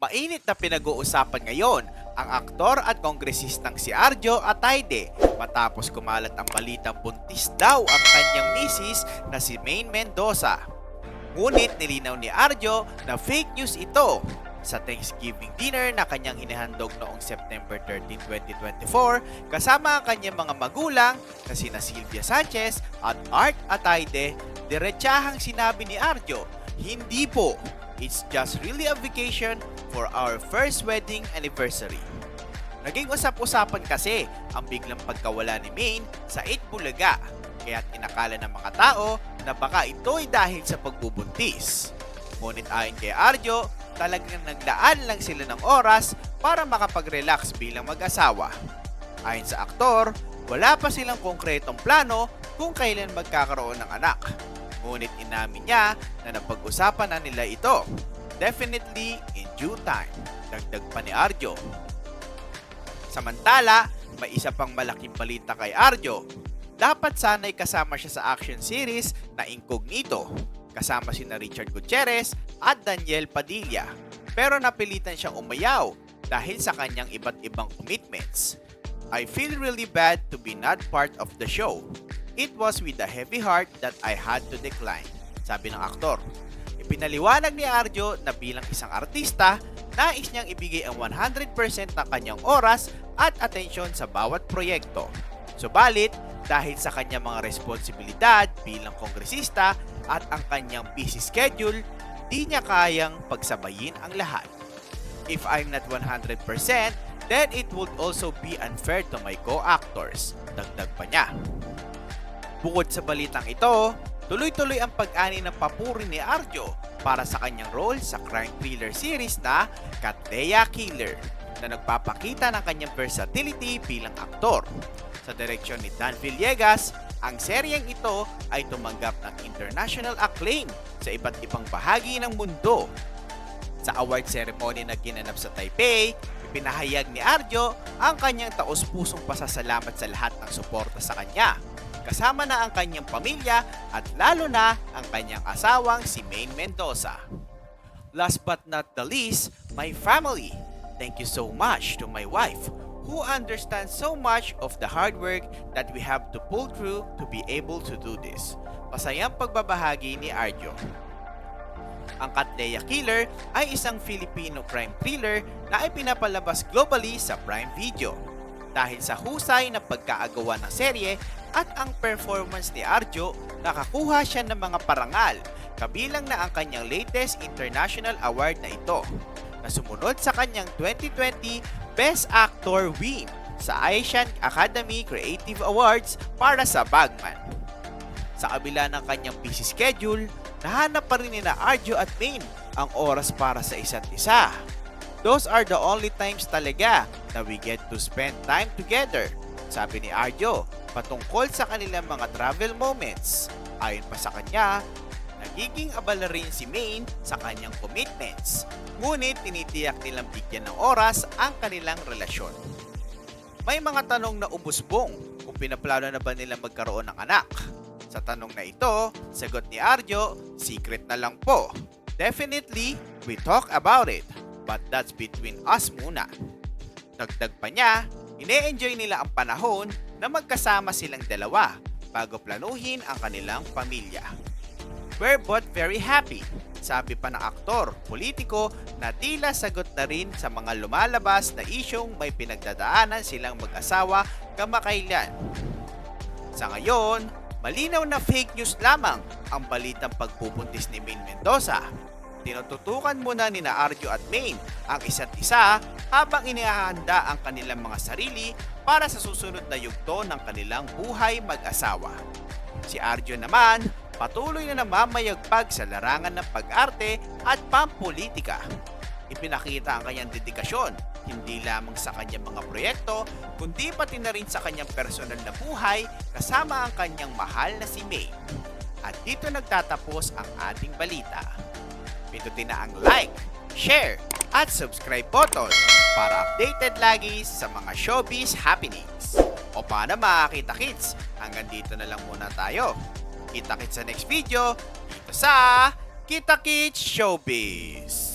Mainit na pinag-uusapan ngayon ang aktor at kongresistang si Arjo Atayde matapos kumalat ang balitang buntis daw ang kanyang misis na si Maine Mendoza. Ngunit nilinaw ni Arjo na fake news ito sa Thanksgiving dinner na kanyang inihandog noong September 13, 2024 kasama ang kanyang mga magulang na sina Sylvia Sanchez at Art Atayde, diretsahang sinabi ni Arjo, hindi po, it's just really a vacation for our first wedding anniversary. Naging usap-usapan kasi ang biglang pagkawala ni Maine sa 8 Bulaga kaya't inakala ng mga tao na baka ito'y dahil sa pagbubuntis. Ngunit ayon kay Arjo, talagang naglaan lang sila ng oras para makapag-relax bilang mag-asawa. Ayon sa aktor, wala pa silang konkretong plano kung kailan magkakaroon ng anak. Ngunit inamin niya na napag-usapan na nila ito. Definitely in due time. Dagdag pa ni Arjo. Samantala, may isa pang malaking balita kay Arjo. Dapat sana'y kasama siya sa action series na Incognito. Kasama sina Richard Gutierrez at Daniel Padilla. Pero napilitan siyang umayaw dahil sa kanyang iba't ibang commitments. I feel really bad to be not part of the show. It was with a heavy heart that I had to decline, sabi ng aktor. Ipinaliwanag ni Arjo na bilang isang artista, nais niyang ibigay ang 100% ng kanyang oras at atensyon sa bawat proyekto. Subalit, dahil sa kanyang mga responsibilidad bilang kongresista at ang kanyang busy schedule, di niya kayang pagsabayin ang lahat. If I'm not 100%, then it would also be unfair to my co-actors. Dagdag pa niya. Bukod sa balitang ito, tuloy-tuloy ang pag-ani ng papuri ni Arjo para sa kanyang role sa crime thriller series na Kateya Killer na nagpapakita ng kanyang versatility bilang aktor. Sa direksyon ni Dan Villegas, ang seryeng ito ay tumanggap ng international acclaim sa iba't ibang bahagi ng mundo. Sa award ceremony na ginanap sa Taipei, ipinahayag ni Arjo ang kanyang taos-pusong pasasalamat sa lahat ng suporta sa kanya kasama na ang kanyang pamilya at lalo na ang kanyang asawang si Maine Mendoza. Last but not the least, my family. Thank you so much to my wife who understands so much of the hard work that we have to pull through to be able to do this. Masayang pagbabahagi ni Arjo. Ang Katleya Killer ay isang Filipino crime thriller na ay pinapalabas globally sa Prime Video. Dahil sa husay na pagkaagawa ng serye at ang performance ni Arjo, nakakuha siya ng mga parangal, kabilang na ang kanyang latest international award na ito, na sumunod sa kanyang 2020 Best Actor win sa Asian Academy Creative Awards para sa Bagman. Sa kabila ng kanyang busy schedule, nahanap pa rin ni na Arjo at Maine ang oras para sa isa't isa. Those are the only times talaga na we get to spend time together, sabi ni Arjo patungkol sa kanilang mga travel moments. Ayon pa sa kanya, nagiging abala rin si Maine sa kanyang commitments, ngunit tinitiyak nilang bigyan ng oras ang kanilang relasyon. May mga tanong na umusbong kung pinaplano na ba nila magkaroon ng anak. Sa tanong na ito, sagot ni Arjo, secret na lang po. Definitely, we talk about it, but that's between us muna. Dagdag pa niya, ine-enjoy nila ang panahon na magkasama silang dalawa bago planuhin ang kanilang pamilya. We're both very happy, sabi pa ng aktor, politiko na tila sagot na rin sa mga lumalabas na isyong may pinagdadaanan silang mag-asawa kamakailan. Sa ngayon, malinaw na fake news lamang ang balitang pagbubuntis ni Maine Mendoza. Tinututukan muna ni na Arjo at Maine ang isa't isa habang inihahanda ang kanilang mga sarili para sa susunod na yugto ng kanilang buhay mag-asawa. Si Arjo naman patuloy na namamayagpag sa larangan ng pag-arte at pampolitika. Ipinakita ang kanyang dedikasyon hindi lamang sa kanyang mga proyekto, kundi pati na rin sa kanyang personal na buhay kasama ang kanyang mahal na si May. At dito nagtatapos ang ating balita. Pindutin na ang like, share, at subscribe button para updated lagi sa mga showbiz happenings. O paano mga kita-kits, hanggang dito na lang muna tayo. Kita-kits sa next video, dito sa Kita-kits Showbiz.